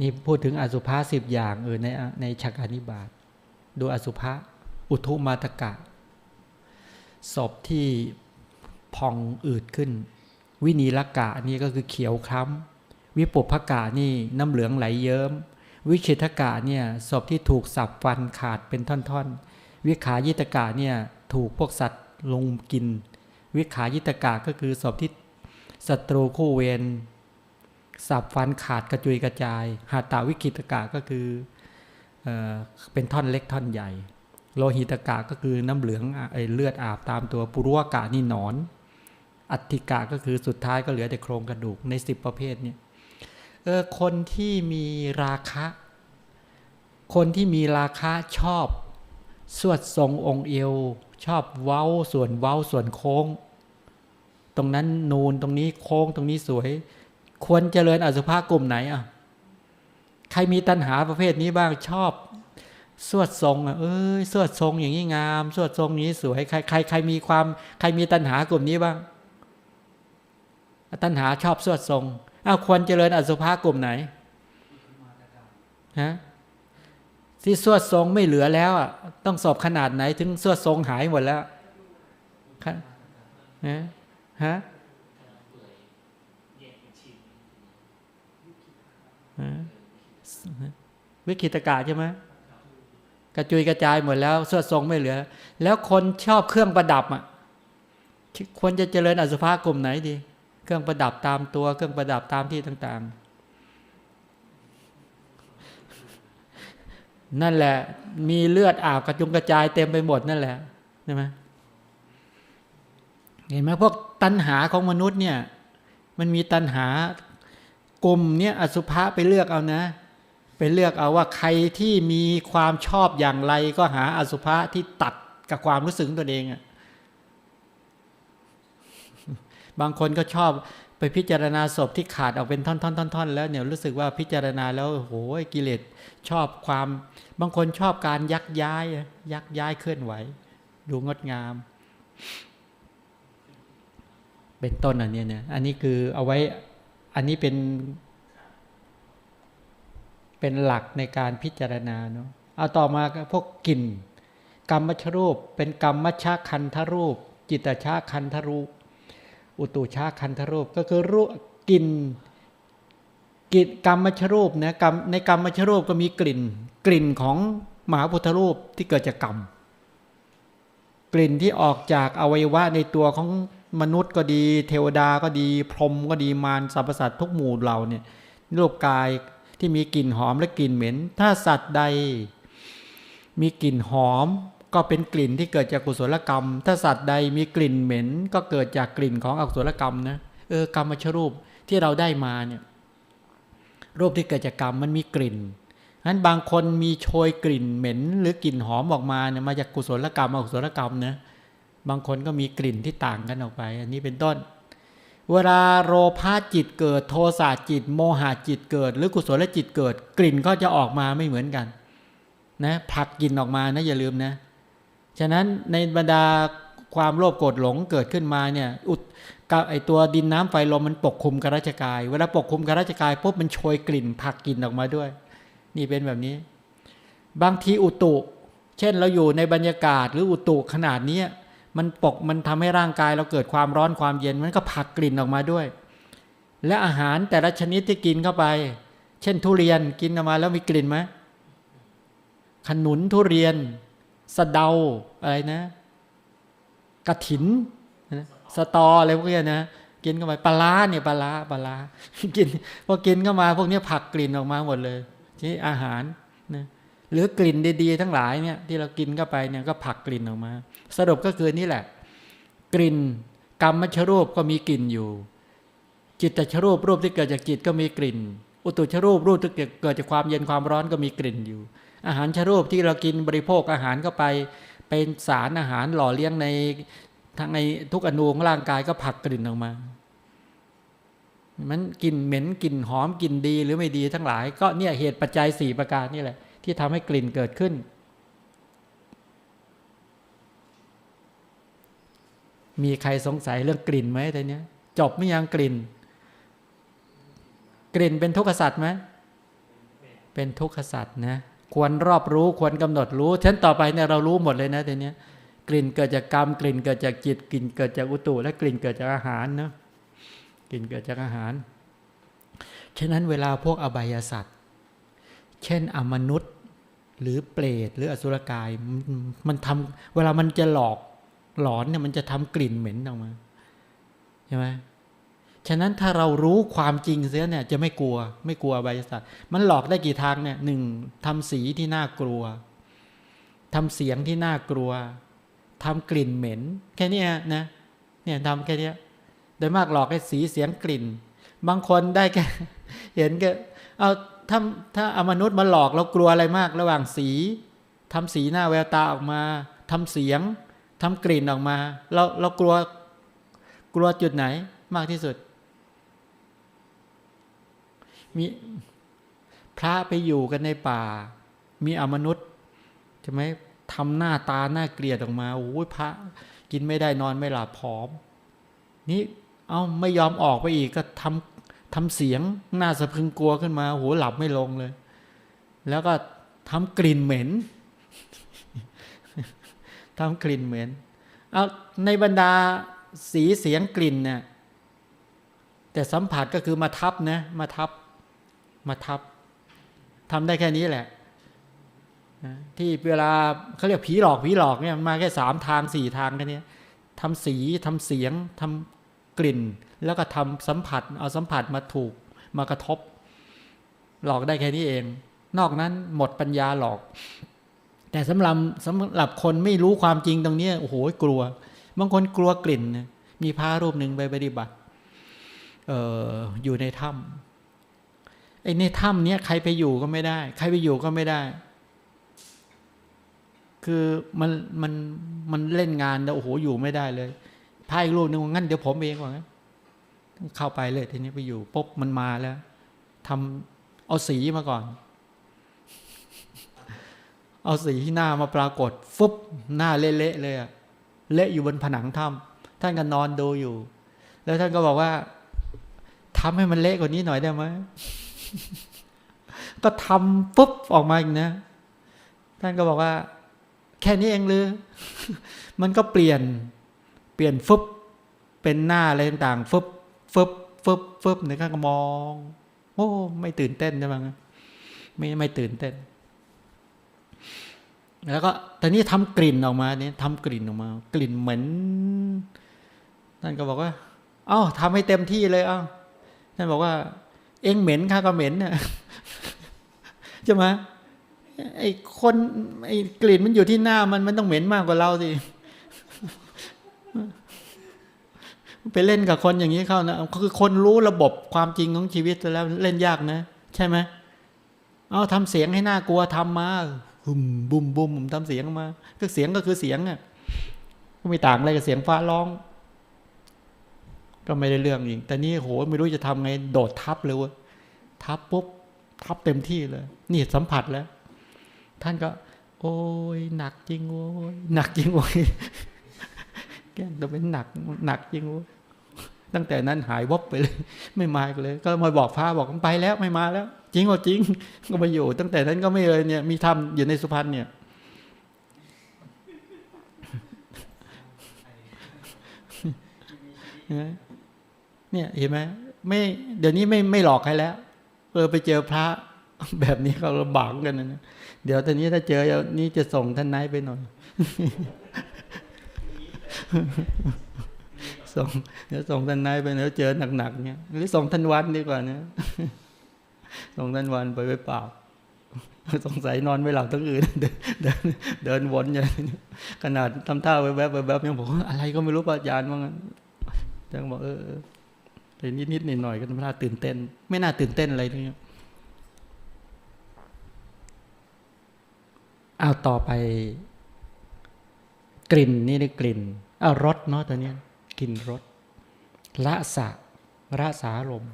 นี่พูดถึงอสุภะสิบอย่างเออในในชักอนิบาตดูอสุภะอุทุมาตกะศพที่พองอืดขึ้น วินีละกะนี่ก็คือเขียวคล้ำวิปุพกะนี่น้ำเหลืองไหลเยิ้ม วิชิตกะเนี่ยศพที่ถูกสับฟันขาดเป็นท่อนๆ วิขายิตกะเนี่ยถูกพวกสัตว์ลงกิน วิขายิตกะก็คือศพที่ศัตรูคู่เวร สับฟันขาดกระจุยกระจายหาตาวิกิตกะก็คือเอเป็นท่อนเล็กท่อนใหญ่ โลหิตกะก็คือน้ำเหลืองอะไอเลือดอาบตามตัวปุรุวกะนี่หนอน อัตติกะก็คือสุดท้ายก็เหลือแต่โครงกระดูกในสิบประเภทเนี่ยเออคนที่มีราคะ คนที่มีราคะชอบ สวดทรงองค์เอว ชอบเว้าส่วนเว้าส่วนโค้ง ตรงนั้นนูนตรงนี้โค้งตรงนี้สวย ควรเจริญอสุภะกลุ่มไหนอะใครมีตัณหาประเภทนี้บ้างชอบ สวดทรงอะเอ้ยสวดทรงอย่างนี้งาม สวดทรงนี้สวยใครใครใครมีความ ใครมีตัณหากลุ่มนี้บ้าง ตัณหาชอบสวดทรงอ้าวควรเจริญอสุภะกลุ่มไหนฮะที่สวดทรงไม่เหลือแล้วอะต้องสอบขนาดไหน ถึงสวดทรงหายหมดแล้วฮะฮะฮะ วิกิตกะใช่ไหมกระจุยกระจายหมดแล้วเสวดทรงไม่เหลือ แล้วคนชอบเครื่องประดับอะควรจะเจริญอสุภะกลุ่มไหนดี เครื่องประดับตามตัว เครื่องประดับตามที่ต่างๆ นั่นแหละ มีเลือดอาบกระจุงกระจายเต็มไปหมดนั่นแหละใช่ไหมเห็นไหมพวกตัณหาของมนุษย์เนี่ย มันมีตัณหากลุ่มเนี่ยอสุภะไปเลือกเอานะ ไปเลือกเอาว่าใครที่มีความชอบอย่างไรก็หาอสุภะที่ตัดกับความรู้สึกตัวเองอะบางคนก็ชอบไปพิจารณาศพที่ขาดออกเป็นท่อนๆๆ แล้วเนี่ยรู้สึกว่าพิจารณาแล้วโอ้ยกิเลสชอบความ บางคนชอบการยักย้าย ยักย้ายเคลื่อนไหว ดูงดงาม เป็นต้นอันนี้เนี่ยอันนี้คือเอาไว้อันนี้เป็น เป็นหลักในการพิจารณาเนาะเอาต่อมาก็พวกกลิ่น กรรมชรูป เป็นกรรมชาคันทรูป จิตชาคันทรูป อุตุชาคันธรูปก็คือรูกลิ่นกิจกรรมมชรูปนะกรรมในกรรมมชรูปก็มีกลิ่น กลิ่นของมหาพุทธรูปที่เกิดจากกรรม กลิ่นที่ออกจากอวัยวะในตัวของมนุษย์ก็ดี เทวดาก็ดี พรหมก็ดีมารสรรพสัตว์ทุกหมู่เหล่าเนี่ยรูปกาย ที่มีกลิ่นหอมและกลิ่นเหม็น ถ้าสัตว์ใด มีกลิ่นหอม ก็เป็นกลิ่นที่เกิดจากกุศลกรรม ถ้าสัตว์ใดมีกลิ่นเหม็น ก็เกิดจากกลิ่นของอกุศลกรรมนะเออกรรมชรูปที่เราได้มาเนี่ยรูปที่เกิดจากกรรมมันมีกลิ่นนั้นบางคนมีโชยกลิ่นเหม็น หรือกลิ่นหอมออกมาเนี่ยมาจากกุศลกรรมอกุศลกรรมนะบางคนก็มีกลิ่นที่ต่างกันออกไป อันนี้เป็นต้น เวลาโลภะจิตเกิด โทสะจิต โมหะจิตเกิด หรือกุศลจิตเกิด กลิ่นก็จะออกมาไม่เหมือนกัน นะผักกลิ่นออกมานะอย่าลืมนะ ฉะนั้นในบรรดาความโลภโกรธหลงเกิดขึ้นมาเนี่ยอุดกับไอตัวดินน้ำไฟลมมันปกคลุมกราชกาย เวลาปกคลุมกราชกายปุ๊บมันโชยกลิ่นผักกลิ่นออกมาด้วย นี่เป็นแบบนี้ บางทีอุตุ เช่นเราอยู่ในบรรยากาศหรืออุตุขนาดนี้ มันปกมันทำให้ร่างกายเราเกิดความร้อนความเย็นมันก็ผลักกลิ่นออกมาด้วย และอาหารแต่ละชนิดที่กินเข้าไป เช่นทุเรียนกินออกมาแล้วมีกลิ่นไหมขนุนทุเรียนสะเดาอะไรนะกระถินนสตออะไรพวกนี้นะกินเข้าไปปลาร้าเนี่ยปลาร้าปลาร้ากินพอกินเข้ามาพวกนี้ผักกลิ่นออกมาหมดเลยที่อาหาร หรือกลิ่นดีๆ ทั้งหลายเนี่ยที่เรากินเข้าไปเนี่ยก็ผักกลิ่นออกมา สรุปก็คือนี่แหละ กลิ่นกรรมชรูปก็มีกลิ่นอยู่ จิตตชรูปรูปที่เกิดจากจิตก็มีกลิ่น อุตุชรูปรูปที่เกิดจากความเย็นความร้อนก็มีกลิ่นอยู่ อาหารชรูปที่เรากินบริโภคอาหารเข้าไป เป็นสารอาหารหล่อเลี้ยงในทั้งในทุกอนูของร่างกายก็ผลักกลิ่นออกมา มันกลิ่นเหม็นกลิ่นหอมกลิ่นดีหรือไม่ดีทั้งหลาย ก็เนี่ยเหตุปัจจัยสี่ประการนี่แหละ ที่ทำให้กลิ่นเกิดขึ้น มีใครสงสัยเรื่องกลิ่นไหมแต่เนี้ย จบไม่ยังกลิ่น กลิ่นเป็นทุกขสัตว์ไหมเป็นทุกขสัตว์นะควรรอบรู้ควรกำหนดรู้ฉะนันต่อไปเนี่ยเรารู้หมดเลยนะทีเนี้ยกลิ่นเกิดจากกรรมกลิ่นเกิดจากจิตกลิ่นเกิดจากอุตุและกลิ่นเกิดจากอาหารเนาะกลิ่นเกิดจากอาหาร ฉะนั้นเวลาพวกอบายสัตว์ เช่นอมนุษย์หรือเปรตหรืออสุรกายมันทำเวลามันจะหลอกหลอนเนี่ยมันจะทำกลิ่นเหม็นออกมาใช่ไหมฉะนั้นถ้าเรารู้ความจริงเสียเนี่ยจะไม่กลัว ไม่กลัวอบายสัตว์มันหลอกได้กี่ทางเนี่ยหนึ่งทำสีที่น่ากลัวทำเสียงที่น่ากลัวทำกลิ่นเหม็น แค่นี้นะเนี่ยทำแค่นี้โดยมากหลอกให้สีเสียงกลิ่น บางคนได้แค่เห็นก็เอา ถ้าถ้าอมนุษย์มาหลอกเรากลัวอะไรมาก ระหว่างสีทำสีหน้าแววตาออกมาทำเสียงทำกลิ่นออกมา เราเรากลัวกลัวจุดไหนมากที่สุด มีพระไปอยู่กันในป่า มีอมนุษย์ใช่ไหมทำหน้าตาหน้าเกลียดออกมาโอ้ยพระ กินไม่ได้นอนไม่หลับผอม นี่เอาไม่ยอมออกไปอีกก็ทำ ทำเสียงหน้าสะพึงกลัวขึ้นมาโหหลับไม่ลงเลย แล้วก็ทำกลิ่นเหม็นทำกลิ่นเหม็นเอาในบรรดาสีเสียงกลิ่นเนี่ยแต่สัมผัสก็คือมาทับนะมาทับมาทับทำได้แค่นี้แหละนะที่เวลาเขาเรียกผีหลอกผีหลอกเนี่ยมันมาแค่สามทางสี่ทางแค่นี้ทำสีทำเสียงทำ กลิ่น แล้วก็ทำสัมผัส เอาสัมผัสมาถูกมากระทบ หลอกได้แค่นี้เอง นอกนั้นหมดปัญญาหลอก แต่สำหรับสำหรับคนไม่รู้ความจริงตรงนี้โอ้โหกลัว บางคนกลัวกลิ่น มีพระรูปหนึ่งไปปฏิบัติเอออยู่ในถ้ำไอ้ในถ้ำเนี้ยใครไปอยู่ก็ไม่ได้ ใครไปอยู่ก็ไม่ได้ คือมันมันมันเล่นงานแล้วโอ้โหอยู่ไม่ได้เลย พายรูปนึงว่างั้นเดี๋ยวผมเองว่างั้นเข้าไปเลยทีนี้ไปอยู่ปุ๊บมันมาแล้วทำเอาสีมาก่อน เอาสีที่หน้ามาปรากฏ ฟุบหน้าเละๆเลยอะเละอยู่บนผนังถ้ำท่านก็นอนดูอยู่ แล้วท่านก็บอกว่าทำให้มันเละกว่านี้หน่อยได้ไหมก็ทำปุ๊บออกมาอีกนะ ท่านก็บอกว่า แค่นี้เองหรือ มันก็เปลี่ยน ปลี่ยนฟึบเป็นหน้าอะไรต่างๆฟึบฟึบฟึบฟึบเนี่ยก็มอง โอ้ไม่ตื่นเต้นใช่ไหมไม่ไม่ตื่นเต้น แล้วก็ตอนนี้ทำกลิ่นออกมาเนี่ยทำกลิ่นออกมา กลิ่นเหมือนท่านก็บอกว่า เอ้าทำให้เต็มที่เลยเอ้าท่านบอกว่า เองเหม็นข้าก็เหม็นเนี่ยใช่ไหมไอ้คนไอ้กลิ่นมันอยู่ที่หน้ามันมันต้องเหม็นมากกว่าเราสิ ไปเล่นกับคนอย่างนี้เข้านะคือคนรู้ระบบความจริงของชีวิตแล้วเล่นยากนะ ใช่ไหมเอาทำเสียงให้น่ากลัวทำมาบุมบุมบุมทำเสียงมา ก็เสียงก็คือเสียงอะก็ไม่ต่างอะไรกับเสียงฟ้าร้อง ก็ไม่ได้เรื่องอีกแต่นี่โหไม่รู้จะทำไง โดดทับเลยวะทับปุ๊บทับเต็มที่เลย นี่สัมผัสแล้ว ท่านก็ โอ้ยหนักจริงโอ้ยหนักจริงโอ้ย แก้มตัวเป็นหนักหนักจริงโอ้ยตั้งแต่นั้นหายวับไปเลย ไม่มาเลย ก็มาบอกพระบอกไปแล้วไม่มาแล้ว จริงว่าจริง ก็มาอยู่ ตั้งแต่นั้นก็ไม่เลยเนี่ย มีทำอยู่ในสุพรรณเนี่ยเนี่ยเห็นไหมไม่เดี๋ยวนี้ไม่ไม่หลอกใครแล้วเออไปเจอพระแบบนี้เขาลำบากกันนะเดี๋ยวตอนนี้ถ้าเจอนี่จะส่งท่านนายไปหน่อย ส่งเดี๋ยวส่งท่านนายไปเดี๋ยวเจอหนักๆเนี่ยหรือส่งท่านวันดีกว่านะส่งท่านวันไปไปเปล่าสงสัยนอนไม่หลับทั้งอื่นเดินเดินเดินวนอย่างนี้ขนาดทำท่าแวบๆแวบๆยังบอกอะไรก็ไม่รู้ปอาจารย์ว่างั้นยังบอกเออแต่นิดๆหน่อยๆก็ไม่น่าตื่นเต้น ไม่น่าตื่นเต้นอะไรเนี่เอาต่อไป กลิ่นนี่ได้กลิ่น เอารสเนาะตัวเนี้ยกลิ่นรสละสะระสารม